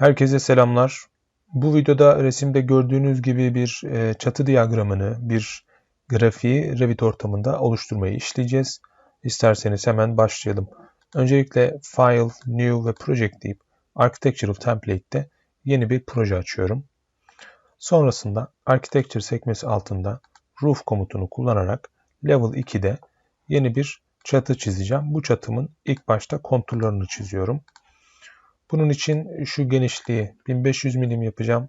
Herkese selamlar. Bu videoda resimde gördüğünüz gibi bir e, çatı diyagramını, bir grafiği Revit ortamında oluşturmayı işleyeceğiz. İsterseniz hemen başlayalım. Öncelikle File, New ve Project deyip Architectural Template'te yeni bir proje açıyorum. Sonrasında Architecture sekmesi altında Roof komutunu kullanarak Level 2'de yeni bir çatı çizeceğim. Bu çatımın ilk başta konturlarını çiziyorum. Bunun için şu genişliği 1500 milim yapacağım.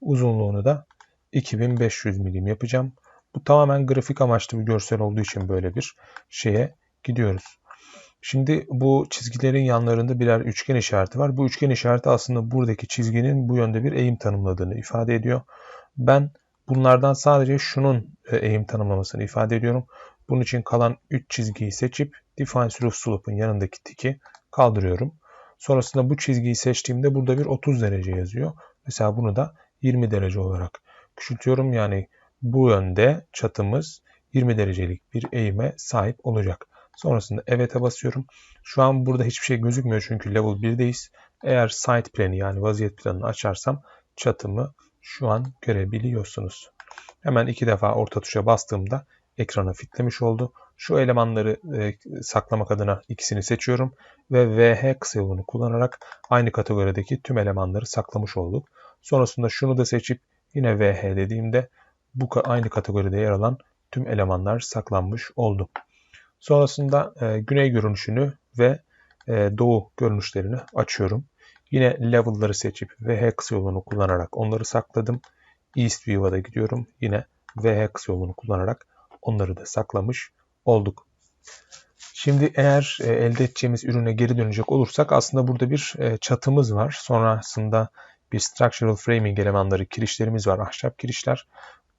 Uzunluğunu da 2500 milim yapacağım. Bu tamamen grafik amaçlı bir görsel olduğu için böyle bir şeye gidiyoruz. Şimdi bu çizgilerin yanlarında birer üçgen işareti var. Bu üçgen işareti aslında buradaki çizginin bu yönde bir eğim tanımladığını ifade ediyor. Ben bunlardan sadece şunun e, eğim tanımlamasını ifade ediyorum. Bunun için kalan 3 çizgiyi seçip Define Roof Slope'ın yanındaki tiki kaldırıyorum. Sonrasında bu çizgiyi seçtiğimde burada bir 30 derece yazıyor. Mesela bunu da 20 derece olarak küçültüyorum. Yani bu yönde çatımız 20 derecelik bir eğime sahip olacak. Sonrasında evet'e basıyorum. Şu an burada hiçbir şey gözükmüyor çünkü level 1'deyiz. Eğer site planı yani vaziyet planını açarsam çatımı şu an görebiliyorsunuz. Hemen iki defa orta tuşa bastığımda ekrana fitlemiş oldu. Şu elemanları e, saklamak adına ikisini seçiyorum ve VH kısa yolunu kullanarak aynı kategorideki tüm elemanları saklamış olduk. Sonrasında şunu da seçip yine VH dediğimde bu aynı kategoride yer alan tüm elemanlar saklanmış oldu. Sonrasında e, güney görünüşünü ve e, doğu görünüşlerini açıyorum. Yine level'ları seçip VH kısa yolunu kullanarak onları sakladım. East View'a da gidiyorum. Yine VH kısa yolunu kullanarak onları da saklamış olduk. Şimdi eğer e, elde edeceğimiz ürüne geri dönecek olursak aslında burada bir e, çatımız var. Sonrasında bir structural framing elemanları, kirişlerimiz var, ahşap kirişler.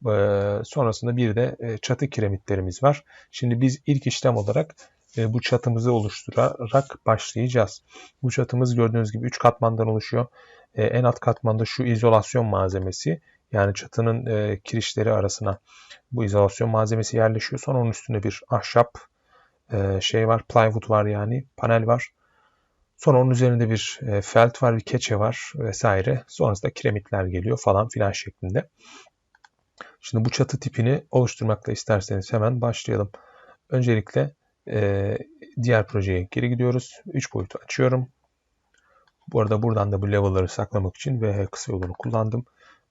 E, sonrasında bir de çatı kiremitlerimiz var. Şimdi biz ilk işlem olarak bu çatımızı oluşturarak başlayacağız. Bu çatımız gördüğünüz gibi 3 katmandan oluşuyor. En alt katmanda şu izolasyon malzemesi yani çatının kirişleri arasına bu izolasyon malzemesi yerleşiyor. Sonra onun üstünde bir ahşap e, şey var, plywood var yani, panel var. Sonra onun üzerinde bir e, felt var, bir keçe var vesaire. Sonrasında kiremitler geliyor falan filan şeklinde. Şimdi bu çatı tipini oluşturmakta isterseniz hemen başlayalım. Öncelikle e, diğer projeye geri gidiyoruz. 3 boyutu açıyorum. Bu arada buradan da bu level'ları saklamak için VH kısa yolunu kullandım.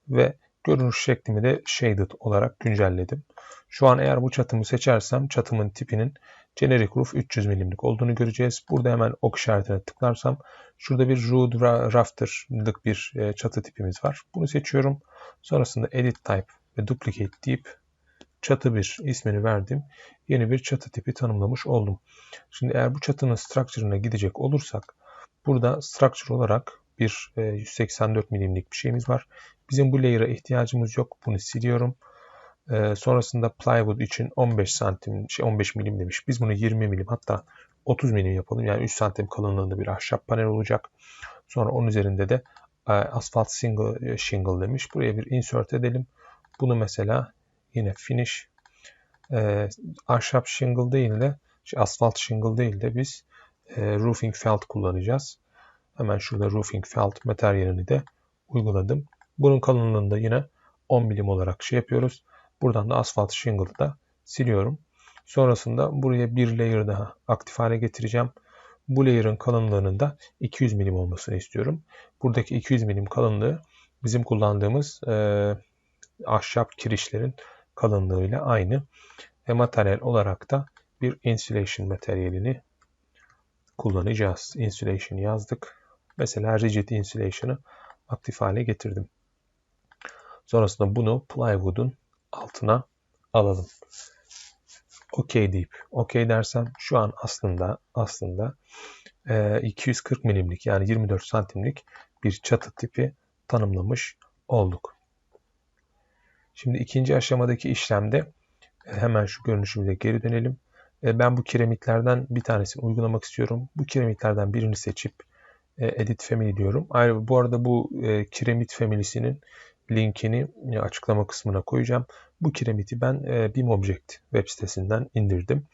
Ve görünüş şeklimi de shaded olarak güncelledim. Şu an eğer bu çatımı seçersem çatımın tipinin Generic Roof 300 milimlik olduğunu göreceğiz. Burada hemen ok işaretine tıklarsam şurada bir Rood Rafter'lık bir e, çatı tipimiz var. Bunu seçiyorum. Sonrasında Edit Type ve Duplicate deyip çatı bir ismini verdim. Yeni bir çatı tipi tanımlamış oldum. Şimdi eğer bu çatının structure'ına gidecek olursak burada structure olarak bir 184 e, milimlik bir şeyimiz var. Bizim bu layer'a ihtiyacımız yok. Bunu siliyorum. E, sonrasında plywood için 15 santim, şey 15 milim demiş. Biz bunu 20 milim hatta 30 milim yapalım. Yani 3 santim kalınlığında bir ahşap panel olacak. Sonra onun üzerinde de e, asfalt single shingle demiş. Buraya bir insert edelim. Bunu mesela yine finish ahşap shingle değil de şey, asfalt shingle değil de biz roofing felt kullanacağız. Hemen şurada roofing felt materyalini de uyguladım. Bunun kalınlığını da yine 10 milim olarak şey yapıyoruz. Buradan da asfalt shingle'ı da siliyorum. Sonrasında buraya bir layer daha aktif hale getireceğim. Bu layer'ın kalınlığının da 200 milim olmasını istiyorum. Buradaki 200 milim kalınlığı bizim kullandığımız e, ahşap kirişlerin kalınlığıyla aynı. Ve materyal olarak da bir insulation materyalini kullanacağız. Insulation yazdık. Mesela rigid insulation'ı aktif hale getirdim. Sonrasında bunu plywood'un altına alalım. OK deyip OK dersem şu an aslında aslında e, 240 milimlik yani 24 santimlik bir çatı tipi tanımlamış olduk. Şimdi ikinci aşamadaki işlemde e, hemen şu görünüşümüze geri dönelim. E, ben bu kiremitlerden bir tanesini uygulamak istiyorum. Bu kiremitlerden birini seçip e, Edit Family diyorum. Ayrıca bu arada bu e, kiremit family'sinin linkini açıklama kısmına koyacağım. Bu kiremiti ben e, BIMobject web sitesinden indirdim.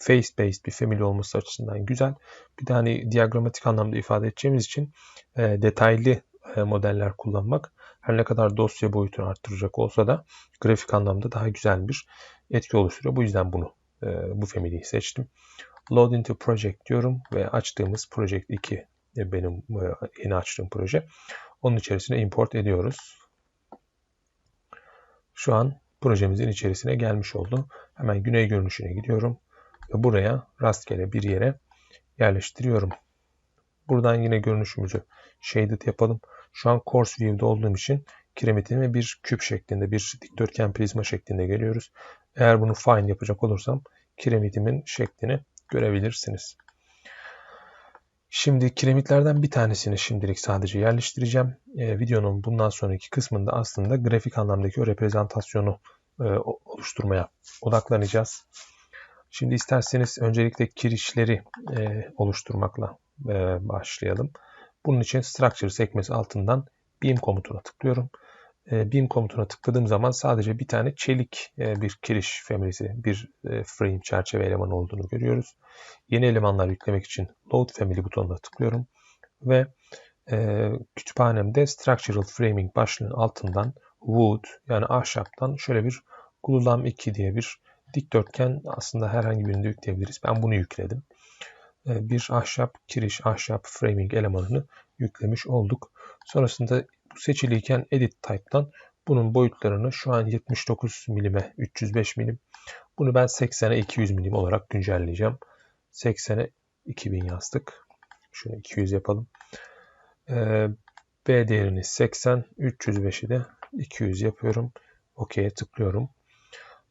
Face-based bir family olması açısından güzel. Bir de hani diagramatik anlamda ifade edeceğimiz için e, detaylı e, modeller kullanmak her ne kadar dosya boyutunu arttıracak olsa da grafik anlamda daha güzel bir etki oluşturuyor. Bu yüzden bunu e, bu family'yi seçtim. Load into project diyorum ve açtığımız project 2 benim yeni açtığım proje. Onun içerisine import ediyoruz. Şu an projemizin içerisine gelmiş oldu. Hemen güney görünüşüne gidiyorum ve buraya rastgele bir yere yerleştiriyorum. Buradan yine görünüşümüzü shaded yapalım. Şu an course view'de olduğum için kiremitime bir küp şeklinde, bir dikdörtgen prizma şeklinde geliyoruz. Eğer bunu fine yapacak olursam kiremitimin şeklini görebilirsiniz. Şimdi kiremitlerden bir tanesini şimdilik sadece yerleştireceğim. Ee, videonun bundan sonraki kısmında aslında grafik anlamdaki o reprezentasyonu e, oluşturmaya odaklanacağız. Şimdi isterseniz öncelikle kirişleri e, oluşturmakla e, başlayalım. Bunun için Structure sekmesi altından Beam komutuna tıklıyorum. E, Beam komutuna tıkladığım zaman sadece bir tane çelik e, bir kiriş familesi, bir e, frame çerçeve elemanı olduğunu görüyoruz. Yeni elemanlar yüklemek için Load Family butonuna tıklıyorum. Ve e, kütüphanemde Structural Framing başlığının altından Wood yani ahşaptan şöyle bir Glulam 2 diye bir dikdörtgen aslında herhangi birinde yükleyebiliriz. Ben bunu yükledim. Bir ahşap kiriş, ahşap framing elemanını yüklemiş olduk. Sonrasında seçiliyken Edit Type'dan bunun boyutlarını şu an 79 milime 305 milim. Bunu ben 80'e 200 milim olarak güncelleyeceğim. 80'e 2000 yazdık. Şunu 200 yapalım. Ee, B değerini 80, 305'i de 200 yapıyorum. OK'ye tıklıyorum.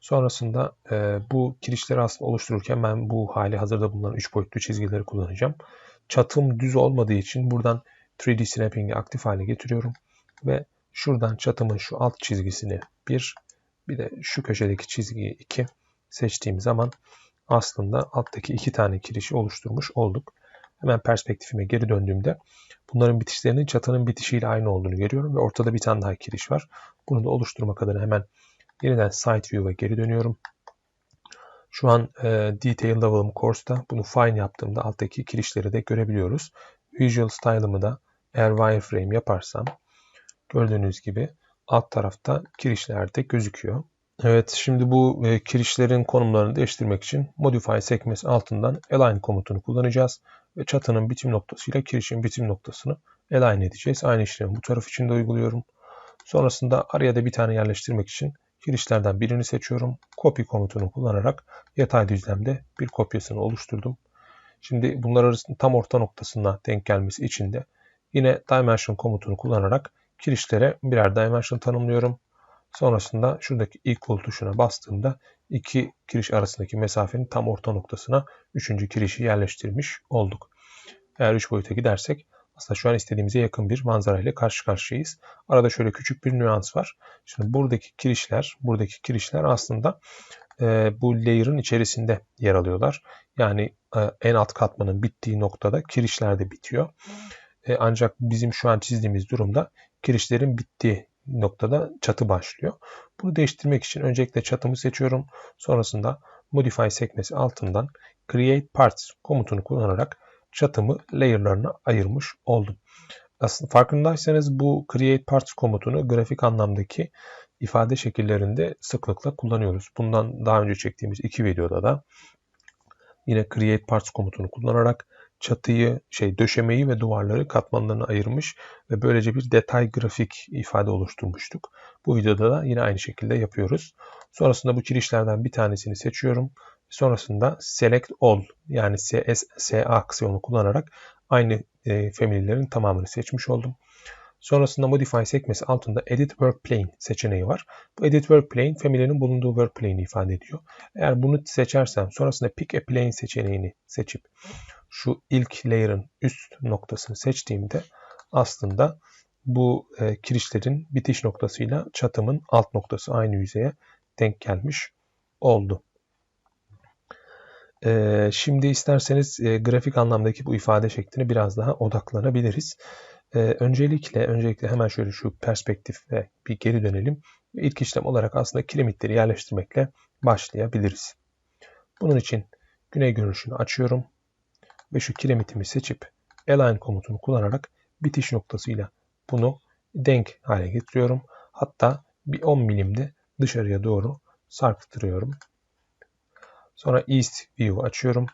Sonrasında e, bu kirişleri aslında oluştururken ben bu hali hazırda bulunan 3 boyutlu çizgileri kullanacağım. Çatım düz olmadığı için buradan 3D Snapping'i aktif hale getiriyorum. Ve şuradan çatımın şu alt çizgisini 1, bir de şu köşedeki çizgiyi 2 seçtiğim zaman aslında alttaki iki tane kirişi oluşturmuş olduk. Hemen perspektifime geri döndüğümde bunların bitişlerinin çatının bitişiyle aynı olduğunu görüyorum ve ortada bir tane daha kiriş var. Bunu da oluşturmak adına hemen yeniden side view'a geri dönüyorum. Şu an e, detail level'ım course'da. Bunu fine yaptığımda alttaki kirişleri de görebiliyoruz. Visual style'ımı da eğer wireframe yaparsam gördüğünüz gibi alt tarafta kirişler de gözüküyor. Evet şimdi bu e, kirişlerin konumlarını değiştirmek için Modify sekmesi altından Align komutunu kullanacağız. Ve çatının bitim noktasıyla kirişin bitim noktasını align edeceğiz. Aynı işlemi bu taraf için de uyguluyorum. Sonrasında araya da bir tane yerleştirmek için kirişlerden birini seçiyorum. Copy komutunu kullanarak yatay düzlemde bir kopyasını oluşturdum. Şimdi bunlar arasında tam orta noktasına denk gelmesi için de yine Dimension komutunu kullanarak kirişlere birer dimension tanımlıyorum. Sonrasında şuradaki equal tuşuna bastığımda iki kiriş arasındaki mesafenin tam orta noktasına üçüncü kirişi yerleştirmiş olduk. Eğer üç boyuta gidersek aslında şu an istediğimize yakın bir manzara ile karşı karşıyayız. Arada şöyle küçük bir nüans var. Şimdi buradaki kirişler, buradaki kirişler aslında e, bu layer'ın içerisinde yer alıyorlar. Yani e, en alt katmanın bittiği noktada kirişler de bitiyor. E, ancak bizim şu an çizdiğimiz durumda kirişlerin bittiği noktada çatı başlıyor. Bunu değiştirmek için öncelikle çatımı seçiyorum. Sonrasında Modify sekmesi altından Create Parts komutunu kullanarak çatımı layer'larına ayırmış oldum. Aslında farkındaysanız bu Create Parts komutunu grafik anlamdaki ifade şekillerinde sıklıkla kullanıyoruz. Bundan daha önce çektiğimiz iki videoda da yine Create Parts komutunu kullanarak çatıyı, şey döşemeyi ve duvarları katmanlarına ayırmış ve böylece bir detay grafik ifade oluşturmuştuk. Bu videoda da yine aynı şekilde yapıyoruz. Sonrasında bu kirişlerden bir tanesini seçiyorum. Sonrasında Select All yani CS, SA aksiyonu kullanarak aynı e, family'lerin tamamını seçmiş oldum. Sonrasında Modify sekmesi altında Edit Work Plane seçeneği var. Bu Edit Work Plane family'nin bulunduğu work plane'i ifade ediyor. Eğer bunu seçersem sonrasında Pick a Plane seçeneğini seçip şu ilk layer'ın üst noktasını seçtiğimde aslında bu e, kirişlerin bitiş noktasıyla çatımın alt noktası aynı yüzeye denk gelmiş oldu. E, şimdi isterseniz e, grafik anlamdaki bu ifade şekline biraz daha odaklanabiliriz. E, öncelikle öncelikle hemen şöyle şu perspektife bir geri dönelim. İlk işlem olarak aslında kiremitleri yerleştirmekle başlayabiliriz. Bunun için güney görünüşünü açıyorum ve şu kiremitimi seçip align komutunu kullanarak bitiş noktasıyla bunu denk hale getiriyorum. Hatta bir 10 milimde dışarıya doğru sarktırıyorum. Sonra East View açıyorum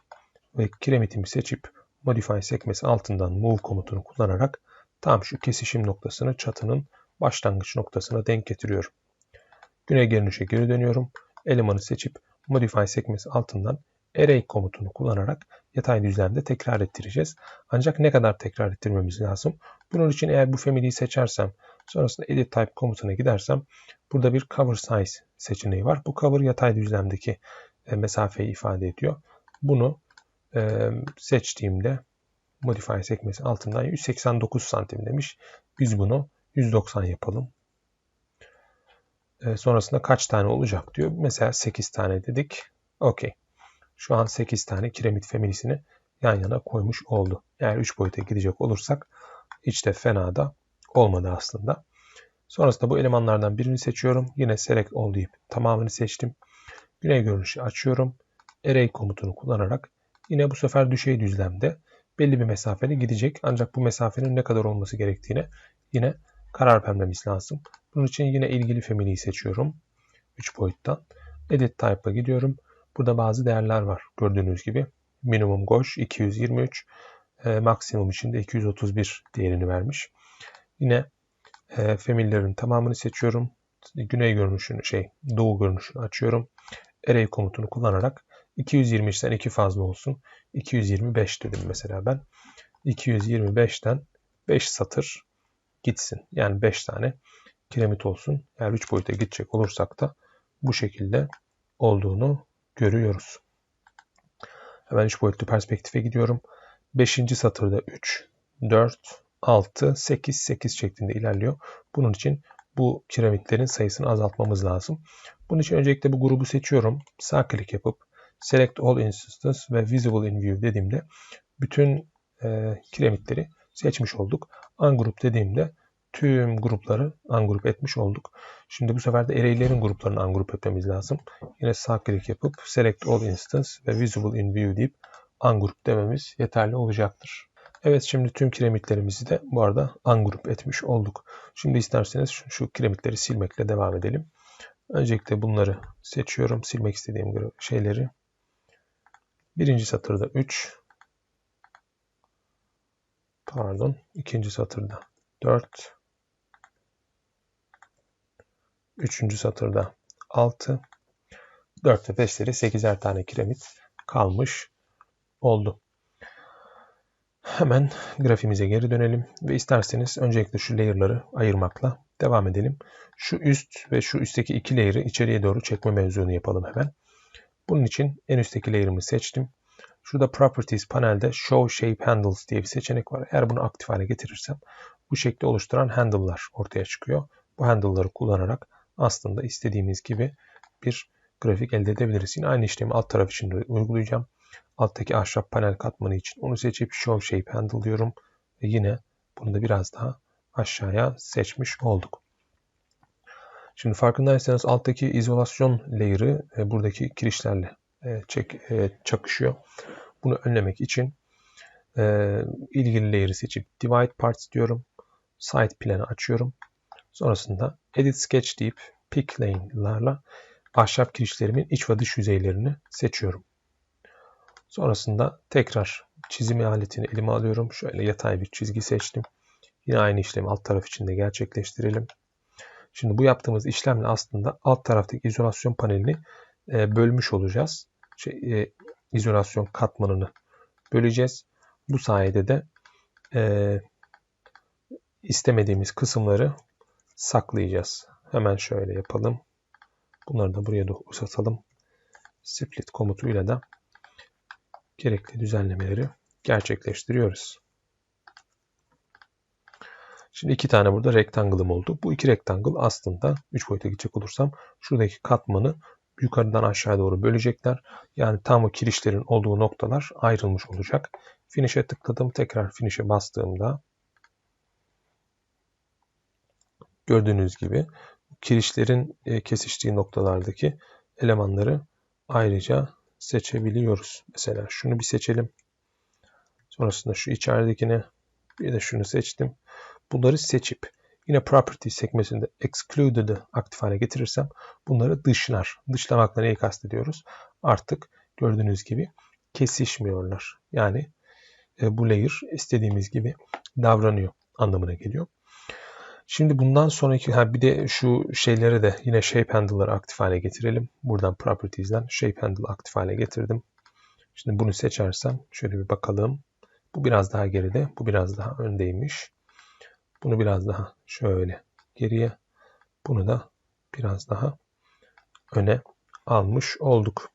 ve kiremitimi seçip Modify sekmesi altından Move komutunu kullanarak tam şu kesişim noktasını çatının başlangıç noktasına denk getiriyorum. Güney görünüşe geri dönüyorum. Elemanı seçip Modify sekmesi altından Array komutunu kullanarak yatay düzlemde tekrar ettireceğiz. Ancak ne kadar tekrar ettirmemiz lazım? Bunun için eğer bu family'yi seçersem sonrasında Edit Type komutuna gidersem burada bir Cover Size seçeneği var. Bu cover yatay düzlemdeki e, mesafeyi ifade ediyor. Bunu e, seçtiğimde Modify sekmesi altından 189 santim demiş. Biz bunu 190 yapalım. E, sonrasında kaç tane olacak diyor. Mesela 8 tane dedik. Okey. Şu an 8 tane kiremit family'sini yan yana koymuş oldu. Eğer 3 boyuta gidecek olursak hiç de fena da olmadı aslında. Sonrasında bu elemanlardan birini seçiyorum. Yine select all deyip tamamını seçtim. Güney görünüşü açıyorum. Array komutunu kullanarak yine bu sefer düşey düzlemde belli bir mesafede gidecek. Ancak bu mesafenin ne kadar olması gerektiğine yine karar vermemiz lazım. Bunun için yine ilgili family'yi seçiyorum. 3 boyuttan. Edit Type'a gidiyorum. Burada bazı değerler var. Gördüğünüz gibi minimum goş 223, e, maksimum için de 231 değerini vermiş. Yine e, family'lerin tamamını seçiyorum. Güney görünüşünü şey doğu görünüşünü açıyorum. Array komutunu kullanarak 223'ten 2 fazla olsun. 225 dedim mesela ben. 225'ten 5 satır gitsin. Yani 5 tane kiremit olsun. Eğer 3 boyuta gidecek olursak da bu şekilde olduğunu görüyoruz. Hemen 3 boyutlu perspektife gidiyorum. 5. satırda 3, 4, 6, 8, 8 şeklinde ilerliyor. Bunun için bu kiremitlerin sayısını azaltmamız lazım. Bunun için öncelikle bu grubu seçiyorum. Sağ klik yapıp Select All Instances ve Visible in View dediğimde bütün e, kiremitleri seçmiş olduk. Ungroup dediğimde tüm grupları ungroup etmiş olduk. Şimdi bu sefer de array'lerin gruplarını ungroup etmemiz lazım. Yine sağ klik yapıp Select All Instance ve Visible in View deyip ungroup dememiz yeterli olacaktır. Evet şimdi tüm kiremitlerimizi de bu arada ungroup etmiş olduk. Şimdi isterseniz şu, şu kiremitleri silmekle devam edelim. Öncelikle bunları seçiyorum. Silmek istediğim şeyleri. Birinci satırda 3. Pardon. ikinci satırda 4. Üçüncü satırda 6. 4 ve 5'leri 8'er tane kiremit kalmış oldu. Hemen grafimize geri dönelim ve isterseniz öncelikle şu layer'ları ayırmakla devam edelim. Şu üst ve şu üstteki iki layer'ı içeriye doğru çekme mevzunu yapalım hemen. Bunun için en üstteki layer'ımı seçtim. Şurada Properties panelde Show Shape Handles diye bir seçenek var. Eğer bunu aktif hale getirirsem bu şekli oluşturan handle'lar ortaya çıkıyor. Bu handle'ları kullanarak aslında istediğimiz gibi bir grafik elde edebiliriz. Yine aynı işlemi alt taraf için de uygulayacağım. Alttaki ahşap panel katmanı için onu seçip Show Shape Handle diyorum. Ve yine bunu da biraz daha aşağıya seçmiş olduk. Şimdi farkındaysanız alttaki izolasyon layer'ı e, buradaki kirişlerle e, çek, e, çakışıyor. Bunu önlemek için ilgili layer'ı seçip Divide Parts diyorum. Side planı açıyorum. Sonrasında Edit Sketch deyip Pick Lane'larla ahşap kirişlerimin iç ve dış yüzeylerini seçiyorum. Sonrasında tekrar çizim aletini elime alıyorum. Şöyle yatay bir çizgi seçtim. Yine aynı işlemi alt taraf için de gerçekleştirelim. Şimdi bu yaptığımız işlemle aslında alt taraftaki izolasyon panelini e, bölmüş olacağız. Şey, e, izolasyon katmanını böleceğiz. Bu sayede de e, istemediğimiz kısımları saklayacağız. Hemen şöyle yapalım. Bunları da buraya da uzatalım. Split komutuyla da gerekli düzenlemeleri gerçekleştiriyoruz. Şimdi iki tane burada rectangle'ım oldu. Bu iki rectangle aslında 3 boyuta gidecek olursam şuradaki katmanı yukarıdan aşağı doğru bölecekler. Yani tam o kirişlerin olduğu noktalar ayrılmış olacak. Finish'e tıkladım. Tekrar Finish'e bastığımda gördüğünüz gibi kirişlerin e, kesiştiği noktalardaki elemanları ayrıca seçebiliyoruz. Mesela şunu bir seçelim. Sonrasında şu içeridekini bir de şunu seçtim. Bunları seçip Yine Properties sekmesinde Excluded'ı aktif hale getirirsem bunları dışlar. Dışlamakla neyi kastediyoruz? Artık gördüğünüz gibi kesişmiyorlar. Yani e, bu layer istediğimiz gibi davranıyor anlamına geliyor. Şimdi bundan sonraki ha bir de şu şeyleri de yine shape handle'ları aktif hale getirelim. Buradan properties'den shape handle aktif hale getirdim. Şimdi bunu seçersem şöyle bir bakalım. Bu biraz daha geride, bu biraz daha öndeymiş. Bunu biraz daha şöyle geriye, bunu da biraz daha öne almış olduk.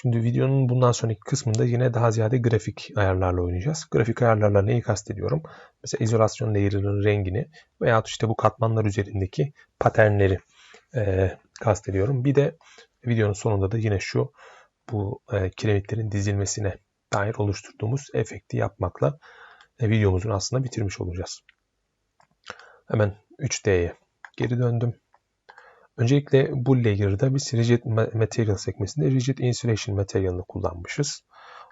Şimdi videonun bundan sonraki kısmında yine daha ziyade grafik ayarlarla oynayacağız. Grafik ayarlarla neyi kastediyorum? Mesela izolasyon layer'ının rengini veya işte bu katmanlar üzerindeki paternleri e, kastediyorum. Bir de videonun sonunda da yine şu bu e, kiremitlerin dizilmesine dair oluşturduğumuz efekti yapmakla e, videomuzun aslında bitirmiş olacağız. Hemen 3D'ye geri döndüm. Öncelikle bu layer'da biz rigid material sekmesinde rigid insulation materyalini kullanmışız.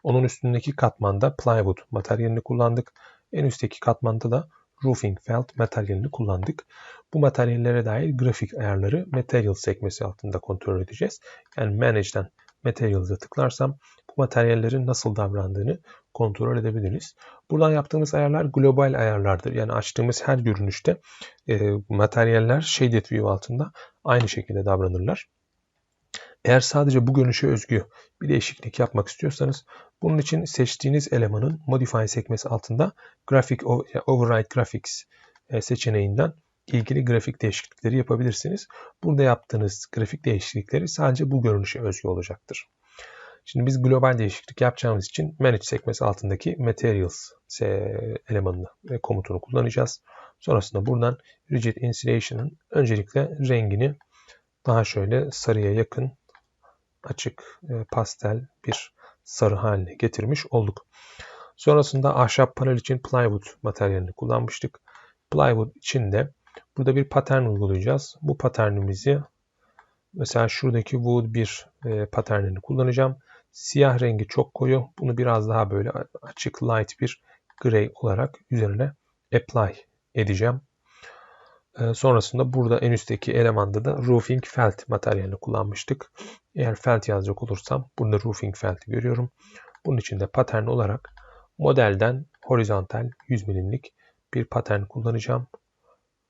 Onun üstündeki katmanda plywood materyalini kullandık. En üstteki katmanda da roofing felt materyalini kullandık. Bu materyallere dair grafik ayarları material sekmesi altında kontrol edeceğiz. Yani manage'den materials'a tıklarsam bu materyallerin nasıl davrandığını kontrol edebiliriz. Buradan yaptığımız ayarlar global ayarlardır. Yani açtığımız her görünüşte e, materyaller shaded view altında aynı şekilde davranırlar. Eğer sadece bu görünüşe özgü bir değişiklik yapmak istiyorsanız bunun için seçtiğiniz elemanın Modify sekmesi altında Graphic Override Graphics e, seçeneğinden ilgili grafik değişiklikleri yapabilirsiniz. Burada yaptığınız grafik değişiklikleri sadece bu görünüşe özgü olacaktır. Şimdi biz global değişiklik yapacağımız için Manage sekmesi altındaki Materials elemanını ve komutunu kullanacağız. Sonrasında buradan Rigid Insulation'ın öncelikle rengini daha şöyle sarıya yakın açık e, pastel bir sarı haline getirmiş olduk. Sonrasında ahşap panel için plywood materyalini kullanmıştık. Plywood için de burada bir patern uygulayacağız. Bu paternimizi mesela şuradaki wood bir e, paternini kullanacağım. Siyah rengi çok koyu. Bunu biraz daha böyle açık light bir gray olarak üzerine apply edeceğim. Ee, sonrasında burada en üstteki elemanda da roofing felt materyalini kullanmıştık. Eğer felt yazacak olursam burada roofing felt'i görüyorum. Bunun için de patern olarak modelden horizontal 100 milimlik bir patern kullanacağım.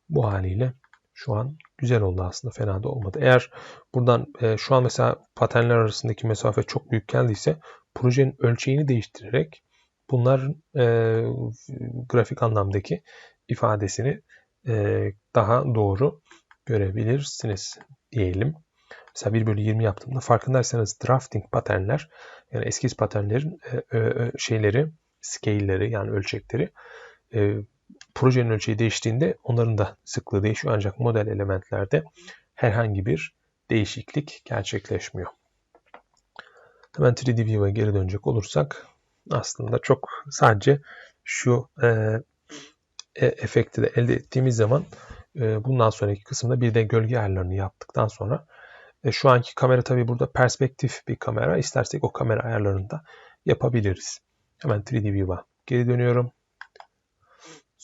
Bu haliyle şu an güzel oldu aslında fena da olmadı. Eğer buradan e, şu an mesela paternler arasındaki mesafe çok büyük geldiyse projenin ölçeğini değiştirerek bunların e, grafik anlamdaki ifadesini e, daha doğru görebilirsiniz diyelim. Mesela 1 bölü 20 yaptığımda farkındaysanız drafting paternler yani eskiz paternlerin e, e, şeyleri, scale'leri yani ölçekleri e, projenin ölçeği değiştiğinde onların da sıklığı değişiyor ancak model elementlerde herhangi bir değişiklik gerçekleşmiyor. Hemen 3D View'a geri dönecek olursak aslında çok sadece şu e, e, efekti de elde ettiğimiz zaman e, bundan sonraki kısımda bir de gölge ayarlarını yaptıktan sonra e, şu anki kamera tabi burada perspektif bir kamera. İstersek o kamera ayarlarını da yapabiliriz. Hemen 3D View'a geri dönüyorum.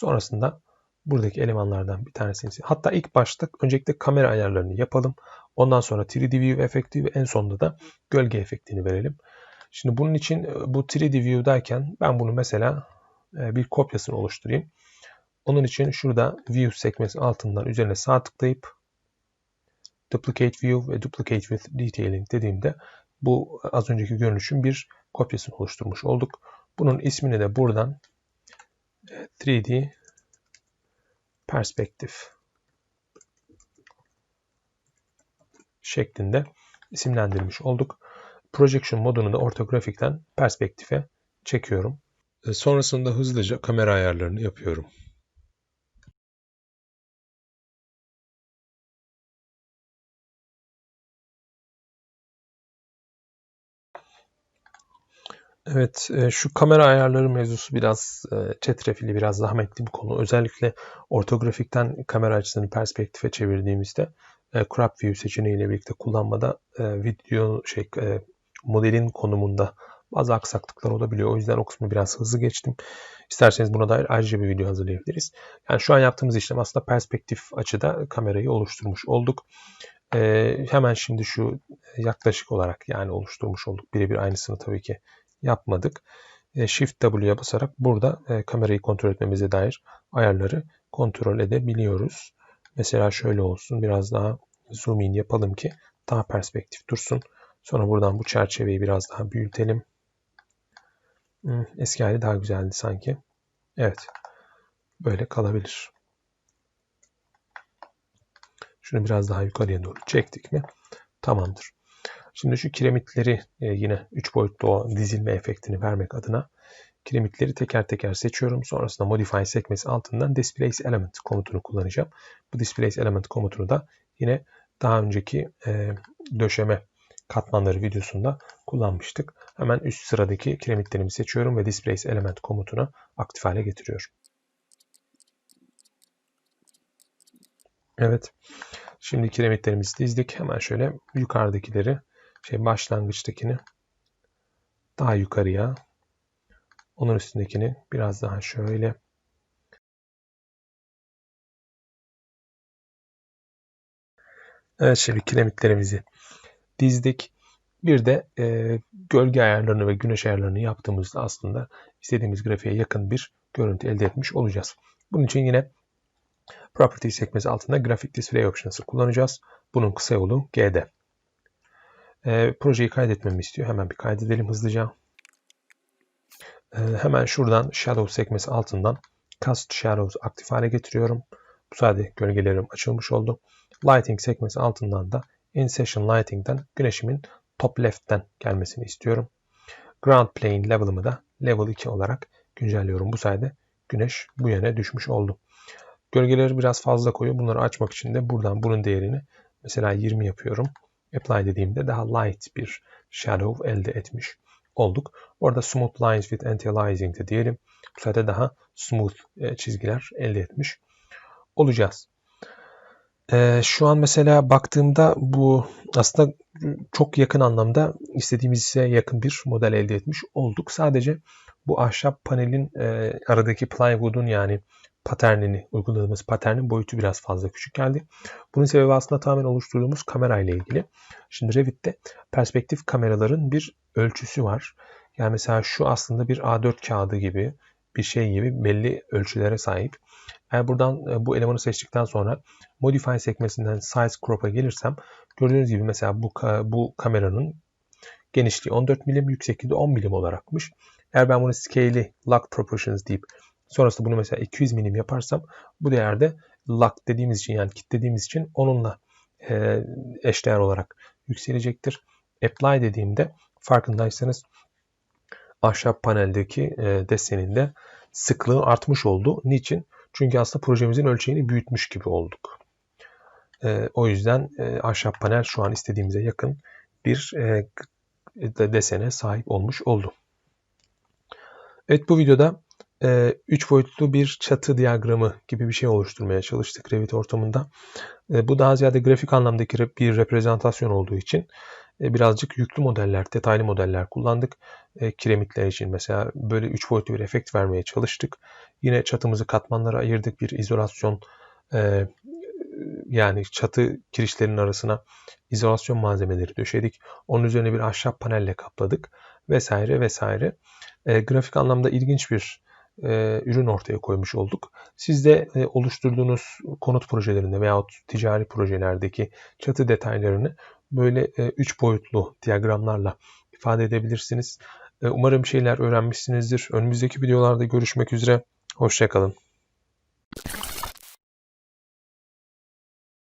Sonrasında buradaki elemanlardan bir tanesini hatta ilk başta öncelikle kamera ayarlarını yapalım. Ondan sonra 3D View efekti ve en sonunda da gölge efektini verelim. Şimdi bunun için e, bu 3D View'dayken ben bunu mesela e, bir kopyasını oluşturayım. Onun için şurada View sekmesi altından üzerine sağ tıklayıp Duplicate View ve Duplicate with Detailing dediğimde bu az önceki görünüşün bir kopyasını oluşturmuş olduk. Bunun ismini de buradan 3D perspektif şeklinde isimlendirmiş olduk. Projection modunu da ortografikten perspektife çekiyorum. Sonrasında hızlıca kamera ayarlarını yapıyorum. Evet, e, şu kamera ayarları mevzusu biraz e, çetrefilli, biraz zahmetli bir konu. Özellikle ortografikten kamera açısını perspektife çevirdiğimizde e, crop view seçeneğiyle birlikte kullanmada video şey modelin konumunda bazı aksaklıklar olabiliyor. O yüzden o kısmı biraz hızlı geçtim. İsterseniz buna dair ayrıca bir video hazırlayabiliriz. Yani şu an yaptığımız işlem aslında perspektif açıda kamerayı oluşturmuş olduk. Ee, hemen şimdi şu yaklaşık olarak yani oluşturmuş olduk. Birebir aynısını tabii ki yapmadık. E, Shift W'ye basarak burada e, kamerayı kontrol etmemize dair ayarları kontrol edebiliyoruz. Mesela şöyle olsun. Biraz daha zoom in yapalım ki daha perspektif dursun. Sonra buradan bu çerçeveyi biraz daha büyütelim. Eski hali daha güzeldi sanki. Evet. Böyle kalabilir. Şunu biraz daha yukarıya doğru çektik mi? Tamamdır. Şimdi şu kiremitleri e, yine 3 boyutlu o dizilme efektini vermek adına kiremitleri teker teker seçiyorum. Sonrasında Modify sekmesi altından Displace Element komutunu kullanacağım. Bu Displace Element komutunu da yine daha önceki e, döşeme katmanları videosunda kullanmıştık. Hemen üst sıradaki kiremitlerimi seçiyorum ve Displace Element komutunu aktif hale getiriyorum. Evet. Şimdi kiremitlerimizi dizdik. Hemen şöyle yukarıdakileri şey başlangıçtakini daha yukarıya onun üstündekini biraz daha şöyle Evet şimdi kiremitlerimizi dizdik. Bir de e, gölge ayarlarını ve güneş ayarlarını yaptığımızda aslında istediğimiz grafiğe yakın bir görüntü elde etmiş olacağız. Bunun için yine Properties sekmesi altında Graphic Display Options'ı kullanacağız. Bunun kısa yolu GD. E, projeyi kaydetmemi istiyor. Hemen bir kaydedelim hızlıca. E, hemen şuradan Shadow sekmesi altından Cast Shadows aktif hale getiriyorum. Bu sayede gölgelerim açılmış oldu. Lighting sekmesi altından da In Session Lighting'den güneşimin top left'ten gelmesini istiyorum. Ground Plane level'ımı da level 2 olarak güncelliyorum. Bu sayede güneş bu yöne düşmüş oldu. Gölgeleri biraz fazla koyuyor. Bunları açmak için de buradan bunun değerini mesela 20 yapıyorum. Apply dediğimde daha light bir shadow elde etmiş olduk. Orada smooth lines with anti-aliasing de diyelim. Bu sayede daha smooth e, çizgiler elde etmiş olacağız. Ee, şu an mesela baktığımda bu aslında çok yakın anlamda istediğimize yakın bir model elde etmiş olduk. Sadece bu ahşap panelin e, aradaki plywood'un yani paternini, uyguladığımız paternin boyutu biraz fazla küçük geldi. Bunun sebebi aslında tamamen oluşturduğumuz kamera ile ilgili. Şimdi Revit'te perspektif kameraların bir ölçüsü var. Yani mesela şu aslında bir A4 kağıdı gibi bir şey gibi belli ölçülere sahip. Eğer buradan e, bu elemanı seçtikten sonra Modify sekmesinden Size Crop'a gelirsem gördüğünüz gibi mesela bu, bu kameranın genişliği 14 milim, yüksekliği de 10 milim olarakmış. Eğer ben bunu Scale'i Lock Proportions deyip sonrasında bunu mesela 200 milim yaparsam bu değerde lock dediğimiz için yani kilitlediğimiz için onunla e, eşdeğer olarak yükselecektir. Apply dediğimde farkındaysanız ahşap paneldeki e, deseninde sıklığı artmış oldu. Niçin? Çünkü aslında projemizin ölçeğini büyütmüş gibi olduk. E, o yüzden e, ahşap panel şu an istediğimize yakın bir e, desene sahip olmuş oldu. Evet bu videoda 3 e, boyutlu bir çatı diyagramı gibi bir şey oluşturmaya çalıştık Revit ortamında. E, bu daha ziyade grafik anlamdaki bir reprezentasyon olduğu için e, birazcık yüklü modeller, detaylı modeller kullandık. Kiremitler için mesela böyle 3 boyutlu bir efekt vermeye çalıştık. Yine çatımızı katmanlara ayırdık. Bir izolasyon yani çatı kirişlerinin arasına izolasyon malzemeleri döşedik. Onun üzerine bir ahşap panelle kapladık vesaire vesaire. E, grafik anlamda ilginç bir e, ürün ortaya koymuş olduk. Siz de e, oluşturduğunuz konut projelerinde veyahut ticari projelerdeki çatı detaylarını böyle 3 e, boyutlu diyagramlarla ifade edebilirsiniz. E, umarım şeyler öğrenmişsinizdir. Önümüzdeki videolarda görüşmek üzere. Hoşçakalın.